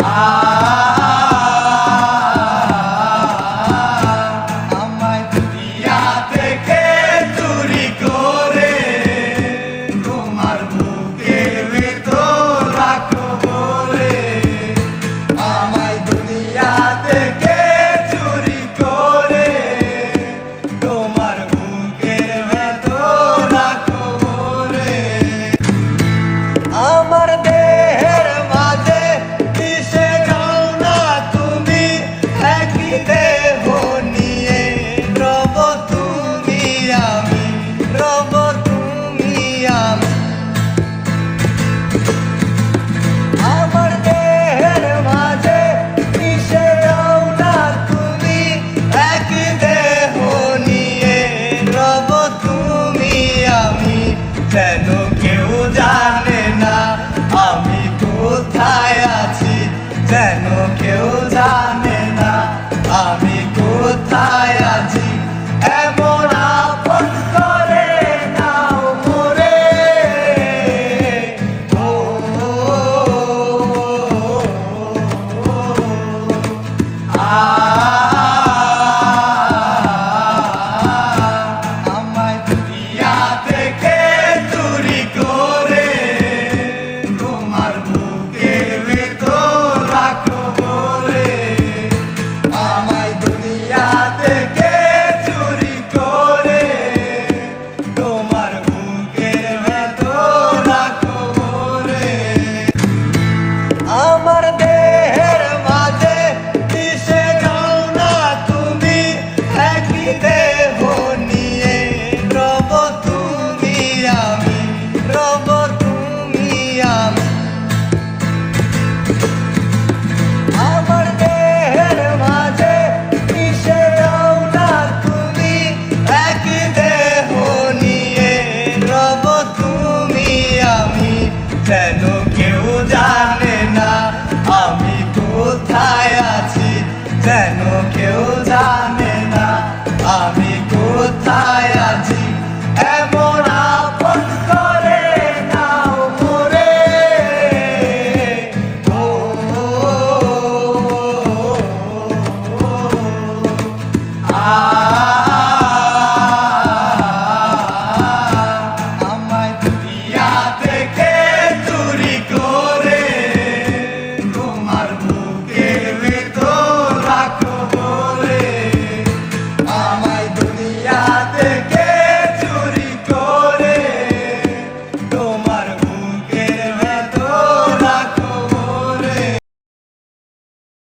Ah. কোথায় আছি যেন যেন কেউ জানে না আমি কোথায় আছি? যেন কেউ জানে না আমি কোথায় আছি?